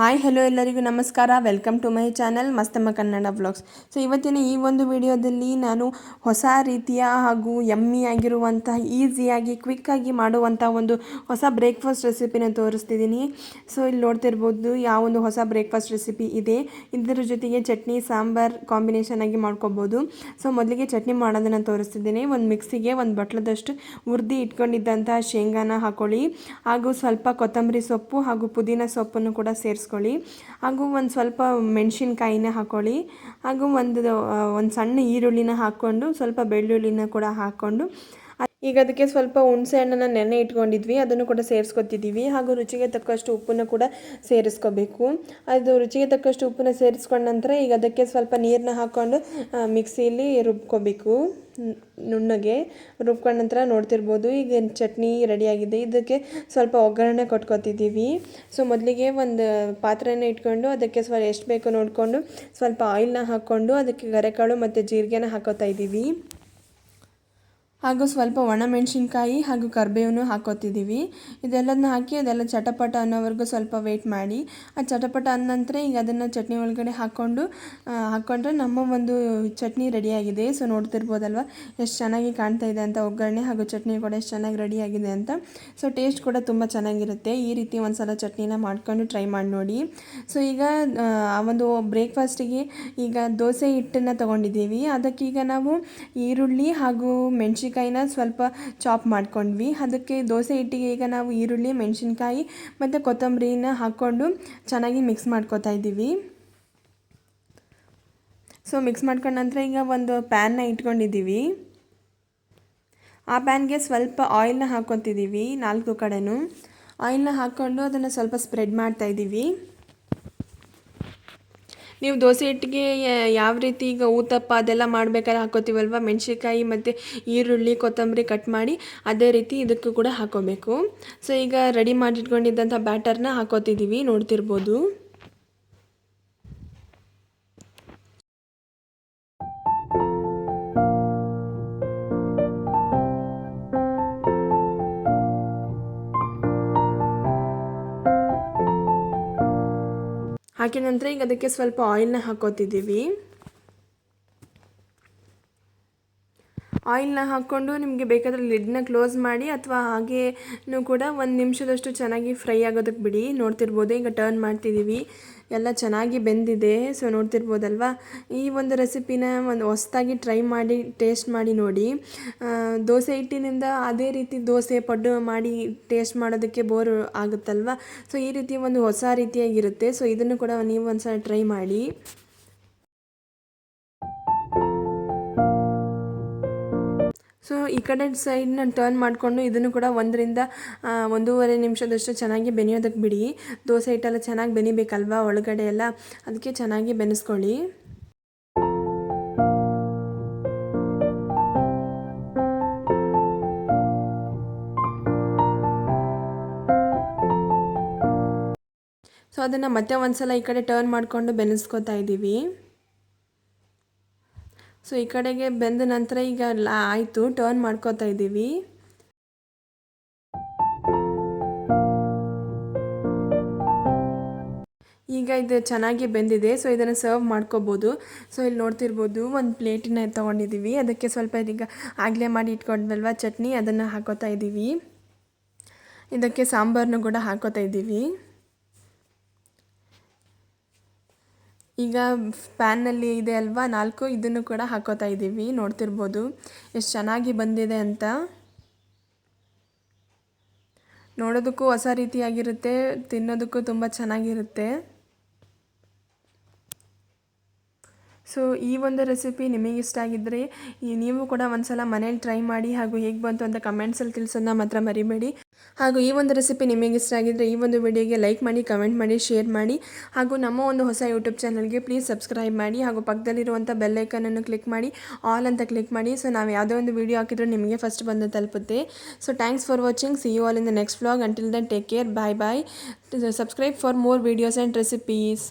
Hi hello ಎಲ್ಲರಿಗೂ ನಮಸ್ಕಾರ. Welcome to my channel Mastamma Kannada vlogs so ಇವತ್ತಿನ ಈ ಒಂದು ವಿಡಿಯೋದಲ್ಲಿ ನಾನು ಹೊಸ ರೀತಿಯ ಹಾಗೂ ಎಮ್ಮಿ ಆಗಿರುವಂತಹ ಈಸಿಯಾಗಿ ಕ್ವಿಕ್ಕಾಗಿ ಮಾಡುವಂಥ ಒಂದು ಹೊಸ ಬ್ರೇಕ್ಫಾಸ್ಟ್ ರೆಸಿಪಿನ ತೋರಿಸ್ತಿದ್ದೀನಿ. ಸೊ ಇಲ್ಲಿ ನೋಡ್ತಿರ್ಬೋದು ಯಾವ ಒಂದು ಹೊಸ ಬ್ರೇಕ್ಫಾಸ್ಟ್ ರೆಸಿಪಿ ಇದೆ. ಇದರ ಜೊತೆಗೆ ಚಟ್ನಿ, ಸಾಂಬಾರ್ ಕಾಂಬಿನೇಷನ್ ಆಗಿ ಮಾಡ್ಕೋಬೋದು. ಸೊ ಮೊದಲಿಗೆ ಚಟ್ನಿ ಮಾಡೋದನ್ನು ತೋರಿಸ್ತಿದ್ದೀನಿ. ಒಂದು ಮಿಕ್ಸಿಗೆ ಒಂದು ಬಟ್ಲದಷ್ಟು ಹುರಿದು ಇಟ್ಕೊಂಡಿದ್ದಂಥ ಶೇಂಗಾನ ಹಾಕೊಳ್ಳಿ. ಹಾಗೂ ಸ್ವಲ್ಪ ಕೊತ್ತಂಬರಿ ಸೊಪ್ಪು ಹಾಗೂ ಪುದೀನ ಸೊಪ್ಪನ್ನು ಕೂಡ ಸೇರಿಸ್ಕೊಳ್ಳಿ ಹಾಗೂ ಒಂದು ಸ್ವಲ್ಪ ಮೆಣಸಿನ್ಕಾಯಿನ ಹಾಕ್ಕೊಳ್ಳಿ ಹಾಗೂ ಒಂದು ಒಂದು ಸಣ್ಣ ಈರುಳ್ಳಿನ ಹಾಕ್ಕೊಂಡು, ಸ್ವಲ್ಪ ಬೆಳ್ಳುಳ್ಳಿನ ಕೂಡ ಹಾಕ್ಕೊಂಡು ಈಗ ಅದಕ್ಕೆ ಸ್ವಲ್ಪ ಹುಣಸೆ ಹಣ್ಣನ್ನು ನೆನೆ ಇಟ್ಕೊಂಡಿದ್ವಿ, ಅದನ್ನು ಕೂಡ ಸೇರಿಸ್ಕೊತಿದ್ದೀವಿ. ಹಾಗೂ ರುಚಿಗೆ ತಕ್ಕಷ್ಟು ಉಪ್ಪನ್ನು ಕೂಡ ಸೇರಿಸ್ಕೋಬೇಕು. ಅದು ರುಚಿಗೆ ತಕ್ಕಷ್ಟು ಉಪ್ಪನ್ನ ಸೇರಿಸ್ಕೊಂಡ ನಂತರ ಈಗ ಅದಕ್ಕೆ ಸ್ವಲ್ಪ ನೀರನ್ನ ಹಾಕ್ಕೊಂಡು ಮಿಕ್ಸಿಯಲ್ಲಿ ರುಬ್ಕೋಬೇಕು. ನುಣ್ಣಗೆ ರುಬ್ಕೊಂಡ ನಂತರ ನೋಡ್ತಿರ್ಬೋದು, ಈಗ ಚಟ್ನಿ ರೆಡಿಯಾಗಿದೆ. ಇದಕ್ಕೆ ಸ್ವಲ್ಪ ಒಗ್ಗರಣೆ ಕೊಟ್ಕೊತಿದ್ದೀವಿ. ಸೊ, ಮೊದಲಿಗೆ ಒಂದು ಪಾತ್ರೆನ ಇಟ್ಕೊಂಡು, ಅದಕ್ಕೆ ಸ್ವಲ್ಪ ಎಷ್ಟು ಬೇಕೋ ನೋಡಿಕೊಂಡು, ಸ್ವಲ್ಪ ಆಯಿಲ್ನ ಹಾಕ್ಕೊಂಡು, ಅದಕ್ಕೆ ಗರೆಕಾಳು ಮತ್ತು ಜೀರಿಗೆನ ಹಾಕೋತಾ ಇದ್ದೀವಿ. ಹಾಗೂ ಸ್ವಲ್ಪ ಒಣಮೆಣಸಿನ್ಕಾಯಿ ಹಾಗೂ ಕರಿಬೇವನ್ನು ಹಾಕೋತಿದ್ದೀವಿ. ಇದೆಲ್ಲದನ್ನ ಹಾಕಿ ಅದೆಲ್ಲ ಚಟಪಟ ಅನ್ನೋವರೆಗೂ ಸ್ವಲ್ಪ ವೇಟ್ ಮಾಡಿ. ಆ ಚಟಪಟ ಅಂದ ನಂತರ ಈಗ ಅದನ್ನು ಚಟ್ನಿ ಒಳಗಡೆ ಹಾಕ್ಕೊಂಡು ಹಾಕ್ಕೊಂಡ್ರೆ ನಮ್ಮ ಒಂದು ಚಟ್ನಿ ರೆಡಿಯಾಗಿದೆ. ಸೊ ನೋಡ್ತಿರ್ಬೋದಲ್ವ? ಎಷ್ಟು ಚೆನ್ನಾಗಿ ಕಾಣ್ತಾ ಇದೆ ಅಂತ ಒಗ್ಗರಣೆ ಹಾಗೂ ಚಟ್ನಿ ಕೂಡ ಎಷ್ಟು ಚೆನ್ನಾಗಿ ರೆಡಿಯಾಗಿದೆ ಅಂತ. ಸೊ ಟೇಸ್ಟ್ ಕೂಡ ತುಂಬ ಚೆನ್ನಾಗಿರುತ್ತೆ. ಈ ರೀತಿ ಒಂದು ಸಲ ಚಟ್ನಿನ ಮಾಡ್ಕೊಂಡು ಟ್ರೈ ಮಾಡಿ ನೋಡಿ. ಸೊ ಈಗ, ಆ ಒಂದು ಬ್ರೇಕ್ಫಾಸ್ಟಿಗೆ ಈಗ ದೋಸೆ ಹಿಟ್ಟನ್ನು ತೊಗೊಂಡಿದ್ದೀವಿ. ಅದಕ್ಕೀಗ ನಾವು ಈರುಳ್ಳಿ ಹಾಗೂ ಮೆಣಸಿನ ಮೆಣಸಿನ್ಕಾಯಿನ ಸ್ವಲ್ಪ ಚಾಪ್ ಮಾಡ್ಕೊಂಡ್ವಿ. ಅದಕ್ಕೆ ದೋಸೆ ಹಿಟ್ಟಿಗೆ ಈಗ ನಾವು ಈರುಳ್ಳಿ, ಮೆಣಸಿನ್ಕಾಯಿ ಮತ್ತು ಕೊತ್ತಂಬರಿನ ಹಾಕ್ಕೊಂಡು ಚೆನ್ನಾಗಿ ಮಿಕ್ಸ್ ಮಾಡ್ಕೊತಾ ಇದ್ದೀವಿ. ಸೊ ಮಿಕ್ಸ್ ಮಾಡ್ಕೊಂಡ ನಂತರ ಈಗ ಒಂದು ಪ್ಯಾನ್ನ ಇಟ್ಕೊಂಡಿದ್ದೀವಿ. ಆ ಪ್ಯಾನ್ಗೆ ಸ್ವಲ್ಪ ಆಯಿಲ್ನ ಹಾಕ್ಕೊತಿದ್ದೀವಿ ನಾಲ್ಕು ಕಡೆನೂ. ಆಯಿಲ್ನ ಹಾಕ್ಕೊಂಡು ಅದನ್ನು ಸ್ವಲ್ಪ ಸ್ಪ್ರೆಡ್ ಮಾಡ್ತಾ ಇದ್ದೀವಿ. ನೀವು ದೋಸೆ ಹಿಟ್ಟಿಗೆ ಯಾವ ರೀತಿ ಈಗ ಊತಪ್ಪ ಅದೆಲ್ಲ ಮಾಡಬೇಕಾದ್ರೆ ಹಾಕೋತೀವಲ್ವ? ಮೆಣಸಿನ್ಕಾಯಿ ಮತ್ತು ಈರುಳ್ಳಿ, ಕೊತ್ತಂಬರಿ ಕಟ್ ಮಾಡಿ ಅದೇ ರೀತಿ ಇದಕ್ಕೂ ಕೂಡ ಹಾಕೋಬೇಕು. ಸೊ ಈಗ ರೆಡಿ ಮಾಡಿಟ್ಕೊಂಡಿದ್ದಂಥ ಬ್ಯಾಟರ್ನ ಹಾಕೋತಿದ್ದೀವಿ. ನೋಡ್ತಿರ್ಬೋದು. ಹಾಕಿದ ನಂತರ ಈಗ ಅದಕ್ಕೆ ಸ್ವಲ್ಪ ಆಯಿಲ್ನ ಹಾಕೋತಿದ್ದೀವಿ. ಆಯಿಲ್ನ ಹಾಕ್ಕೊಂಡು ನಿಮಗೆ ಬೇಕಾದರೆ ಲಿಡ್ನ ಕ್ಲೋಸ್ ಮಾಡಿ ಅಥವಾ ಹಾಗೇನೂ ಕೂಡ ಒಂದು ನಿಮಿಷದಷ್ಟು ಚೆನ್ನಾಗಿ ಫ್ರೈ ಆಗೋದಕ್ಕೆ ಬಿಡಿ. ನೋಡ್ತಿರ್ಬೋದು, ಈಗ ಟರ್ನ್ ಮಾಡ್ತಿದ್ದೀವಿ. ಎಲ್ಲ ಚೆನ್ನಾಗಿ ಬೆಂದಿದೆ. ಸೊ ನೋಡ್ತಿರ್ಬೋದಲ್ವ? ಈ ಒಂದು ರೆಸಿಪಿನ ಒಂದು ಹೊಸ್ದಾಗಿ ಟ್ರೈ ಮಾಡಿ, ಟೇಸ್ಟ್ ಮಾಡಿ ನೋಡಿ. ದೋಸೆ ಹಿಟ್ಟಿನಿಂದ ಅದೇ ರೀತಿ ದೋಸೆ ಪಡ್ಡು ಮಾಡಿ ಟೇಸ್ಟ್ ಮಾಡೋದಕ್ಕೆ ಬೋರ್ ಆಗುತ್ತಲ್ವ? ಸೊ ಈ ರೀತಿ ಒಂದು ಹೊಸ ರೀತಿಯಾಗಿರುತ್ತೆ. ಸೊ ಇದನ್ನು ಕೂಡ ನೀವು ಒಂದು ಸಲ ಟ್ರೈ ಮಾಡಿ. ಸೊ ಈ ಕಡೆ ಸೈಡ್ ನಾನು ಟರ್ನ್ ಮಾಡಿಕೊಂಡು ಇದನ್ನು ಕೂಡ ಒಂದರಿಂದ ಒಂದೂವರೆ ನಿಮಿಷದಷ್ಟು ಚೆನ್ನಾಗಿ ಬೆನೆಯೋದಕ್ಕೆ ಬಿಡಿ. ದೋಸೆ ಹಿಟ್ಟೆಲ್ಲ ಚೆನ್ನಾಗಿ ಬೆನಿಬೇಕಲ್ವಾ ಒಳಗಡೆ ಎಲ್ಲ? ಅದಕ್ಕೆ ಚೆನ್ನಾಗಿ ಬೆನೆಸ್ಕೊಳ್ಳಿ. ಸೊ ಅದನ್ನು ಮತ್ತೆ ಒಂದು ಸಲ ಈ ಕಡೆ ಟರ್ನ್ ಮಾಡಿಕೊಂಡು ಬೆನೆಸ್ಕೋತಾ ಇದ್ದೀವಿ. ಸೊ ಈ ಕಡೆಗೆ ಬೆಂದ ನಂತರ ಈಗ ಆಯಿತು ಟರ್ನ್ ಮಾಡ್ಕೋತಾ ಇದ್ದೀವಿ. ಈಗ ಇದು ಚೆನ್ನಾಗಿ ಬೆಂದಿದೆ ಸೊ ಇದನ್ನು ಸರ್ವ್ ಮಾಡ್ಕೋಬೋದು. ಸೊ ಇಲ್ಲಿ ನೋಡ್ತಿರ್ಬೋದು, ಒಂದು ಪ್ಲೇಟಿನ ತೊಗೊಂಡಿದ್ದೀವಿ. ಅದಕ್ಕೆ ಸ್ವಲ್ಪ ಈಗ ಆಗಲೇ ಮಾಡಿ ಇಟ್ಕೊಂಡ್ವಲ್ವ ಚಟ್ನಿ, ಅದನ್ನು ಹಾಕೋತಾ ಇದ್ದೀವಿ. ಇದಕ್ಕೆ ಸಾಂಬಾರನ್ನು ಕೂಡ ಹಾಕೋತಾ ಇದ್ದೀವಿ. ಈಗ ಪ್ಯಾನ್ನಲ್ಲಿ ಇದೆ ಅಲ್ವಾ? ನಾಲ್ಕು, ಇದನ್ನು ಕೂಡ ಹಾಕೋತಾ ಇದ್ದೀವಿ. ನೋಡ್ತಿರ್ಬೋದು. ಎಷ್ಟು ಚೆನ್ನಾಗಿ ಬಂದಿದೆ ಅಂತ. ನೋಡೋದಕ್ಕೂ ಹೊಸ ರೀತಿಯಾಗಿರುತ್ತೆ. ತಿನ್ನೋದಕ್ಕೂ ತುಂಬ ಚೆನ್ನಾಗಿರುತ್ತೆ. ಸೊ, ಈ ಒಂದು ರೆಸಿಪಿ ನಿಮಗೆ ಇಷ್ಟ ಆಗಿದ್ದರೆ ನೀವು ಕೂಡ ಒಂದು ಸಲ ಮನೇಲಿ ಟ್ರೈ ಮಾಡಿ ಹಾಗೂ ಹೇಗೆ ಬಂತು ಅಂತ ಕಮೆಂಟ್ಸಲ್ಲಿ ತಿಳಿಸೋದನ್ನ ಮಾತ್ರ ಮರಿಬೇಡಿ. ಹಾಗೂ ಈ ಒಂದು ರೆಸಿಪಿ ನಿಮಗೆ ಇಷ್ಟ ಆಗಿದ್ದರೆ ಈ ಒಂದು ವಿಡಿಯೋಗೆ ಲೈಕ್ ಮಾಡಿ ಕಮೆಂಟ್ ಮಾಡಿ ಶೇರ್ ಮಾಡಿ. ಹಾಗೂ ನಮ್ಮ ಒಂದು ಹೊಸ ಯೂಟ್ಯೂಬ್ ಚಾನಲ್ಗೆ ಪ್ಲೀಸ್ ಸಬ್ಸ್ಕ್ರೈಬ್ ಮಾಡಿ. ಹಾಗೂ ಪಕ್ಕದಲ್ಲಿರುವಂಥ ಬೆಲ್ಲೈಕನನ್ನು ಕ್ಲಿಕ್ ಮಾಡಿ. ಆಲ್ ಅಂತ ಕ್ಲಿಕ್ ಮಾಡಿ. ಸೊ ನಾವು ಯಾವುದೇ ಒಂದು ವೀಡಿಯೋ ಹಾಕಿದರೂ ನಿಮಗೆ ಫಸ್ಟ್ ಬಂದು ತಲುಪುತ್ತೆ. So thanks for watching see you all in the next vlog until then take care bye bye subscribe for more videos and recipes